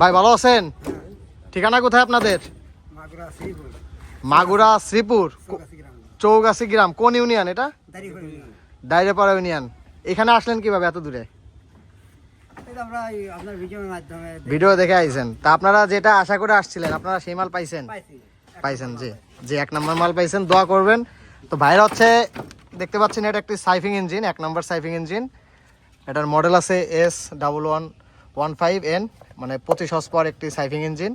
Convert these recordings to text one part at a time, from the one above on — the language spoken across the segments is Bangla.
ভাই ভালো আছেন? ঠিকানা কোথায় আপনাদের? মাগুরা শ্রীপুর। চৌগাছি গ্রাম। কোন ইউনিয়ন এটা? ডাইরেপাড়া ইউনিয়ন। এখানে আসলেন কীভাবে এত দূরে? ভিডিও দেখে আইছেন। তা আপনারা যেটা আশা করে আসছিলেন আপনারা সেই মাল পাইছেন? পাইছেন জি। যে এক নম্বর মাল পাইছেন দোয়া করবেন। তো ভাইরা হচ্ছে দেখতে পাচ্ছেন এটা একটি সাইফিং ইঞ্জিন এক নম্বর সাইফিং ইঞ্জিন। এটার মডেল আছে S double one one five N মানে পঁচিশ হস পাওয়ার একটি সাইফিং ইঞ্জিন।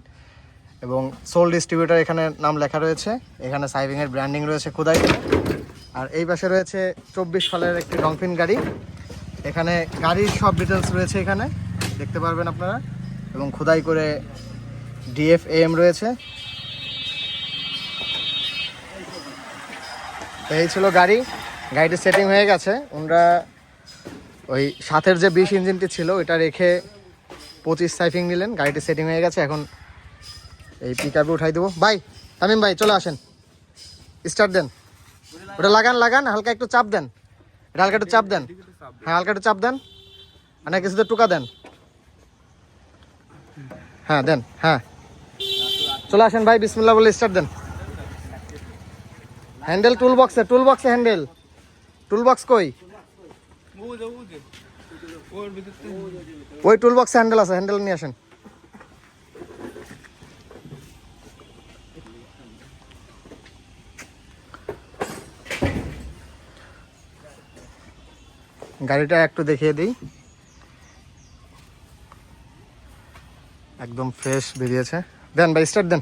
এবং সোল ডিস্ট্রিবিউটার এখানে নাম লেখা রয়েছে। এখানে সাইফিংয়ের ব্র্যান্ডিং রয়েছে খোদাই। আর এই পাশে রয়েছে চব্বিশ সালের একটি ডংফিন গাড়ি। এখানে গাড়ির সব ডিটেলস রয়েছে এখানে, দেখতে পারবেন আপনারা। এবং খোদাই করে ডিএফ এম রয়েছে। এই ছিল গাড়ি। গাড়িটি সেটিং হয়ে গেছে। ওনারা ওই সাথের যে বিশ ইঞ্জিনটি ছিল ওটা রেখে পঁচিশ সাইফিং নিলেন, গাড়িটি সেটিং হয়ে গেছে, এখন এই পিক আপে উঠাই দেবো। ভাই, তামিম ভাই, চলে আসেন। স্টার্ট দেন। ওটা লাগান লাগান, হালকা একটু চাপ দেন। এটা হালকা একটু চাপ দেন। হ্যাঁ হালকা একটু চাপ দেন। আর না কিছুতে টুকা দেন। হ্যাঁ দেন হ্যাঁ। চলে আসেন ভাই বিসমিল্লা বলে স্টার্ট দেন। হ্যান্ডেল টুল বক্সে টুল বক্সে হ্যান্ডেল টুল বক্স কই? ওই টুল বক্সে হ্যান্ডেল আছে হ্যান্ডেল নিয়ে আসেন। গাড়িটা একটু দেখিয়ে দিই। একদম ফ্রেশ বেরিয়েছে। দেন ভাই স্টার্ট দেন।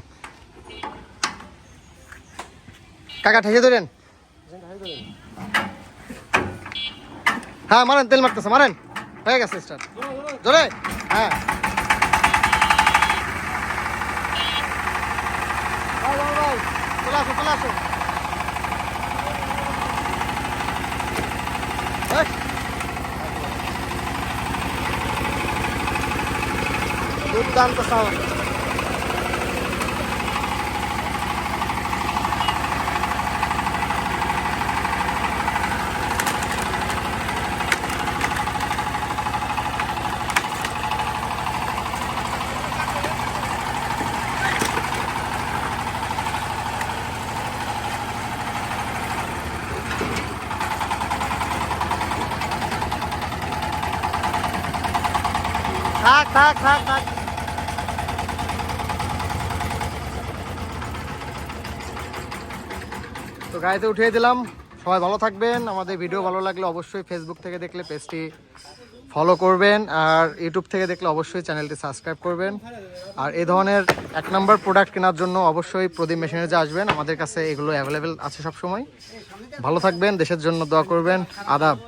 কাকা ঠেকে ধরেন। হ্যাঁ মারেন, তেল মারতেছে, মারেন। হয়ে গেছে স্টার্ট জোরে হ্যাঁ। ভাই, ভাই, ভাই, চলে আসো চলে আসো। এই। দুর্দান্ত সাউন্ড থাক থাক থাক থাক। তো গাড়িতে উঠিয়ে দিলাম। সবাই ভালো থাকবেন। আমাদের ভিডিও ভালো লাগলে অবশ্যই ফেসবুক থেকে দেখলে পেজটি ফলো করবেন। আর ইউটিউব থেকে দেখলে অবশ্যই চ্যানেলটি সাবস্ক্রাইব করবেন। আর এই ধরনের এক নম্বর প্রোডাক্ট কেনার জন্য অবশ্যই প্রদীপ মেশিনারিজে আসবেন। আমাদের কাছে এগুলো অ্যাভেলেবেল আছে সবসময়। ভালো থাকবেন, দেশের জন্য দোয়া করবেন। আদাব।